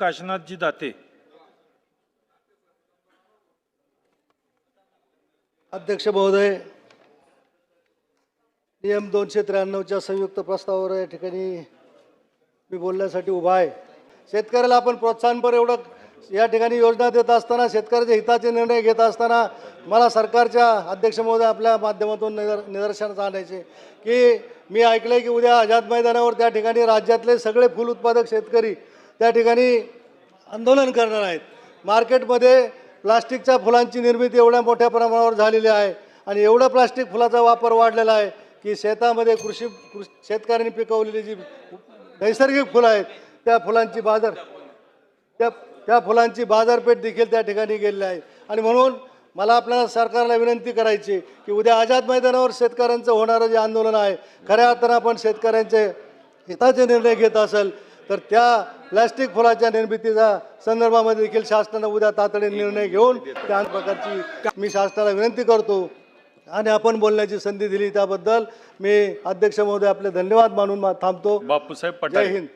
काशीनाथजी दाते. अध्यक्ष महोदय नियम दोनशे त्र्याण्णवच्या संयुक्त प्रस्तावावर या ठिकाणी मी बोलण्यासाठी उभा आहे. शेतकऱ्याला आपण प्रोत्साहनपर एवढं या ठिकाणी योजना देत असताना शेतकऱ्याच्या हिताचे निर्णय घेत असताना मला सरकारच्या अध्यक्ष महोदय आपल्या माध्यमातून निदर निदर्शनास आणायचे की मी ऐकलं आहे की उद्या आझाद मैदानावर त्या ठिकाणी राज्यातले सगळे फुल उत्पादक शेतकरी त्या ठिकाणी आंदोलन करणार आहेत. मार्केटमध्ये प्लास्टिकच्या फुलांची निर्मिती एवढ्या मोठ्या प्रमाणावर झालेली आहे आणि एवढा प्लास्टिक फुलाचा वापर वाढलेला आहे की शेतामध्ये कृषी कृ- शेतकऱ्यांनी पिकवलेली जी नैसर्गिक फुलं आहेत त्या फुलांची बाजार त्या त्या फुलांची बाजारपेठ देखील त्या ठिकाणी गेलेली आहे. आणि म्हणून मला आपल्याला सरकारला विनंती करायची की उद्या आझाद मैदानावर शेतकऱ्यांचं होणारं जे आंदोलन आहे खऱ्या अर्थानं आपण शेतकऱ्यांचे हिताचे निर्णय घेत असेल तर त्या प्लॅस्टिक फुलाच्या निर्मितीच्या संदर्भामध्ये देखील शासनानं उद्या तातडीने निर्णय घेऊन त्या प्रकारची मी शासनाला विनंती करतो. आणि आपण बोलण्याची संधी दिली त्याबद्दल मी अध्यक्ष महोदय आपले धन्यवाद मानून थांबतो. बापूसाहेब पठारे. हिंद.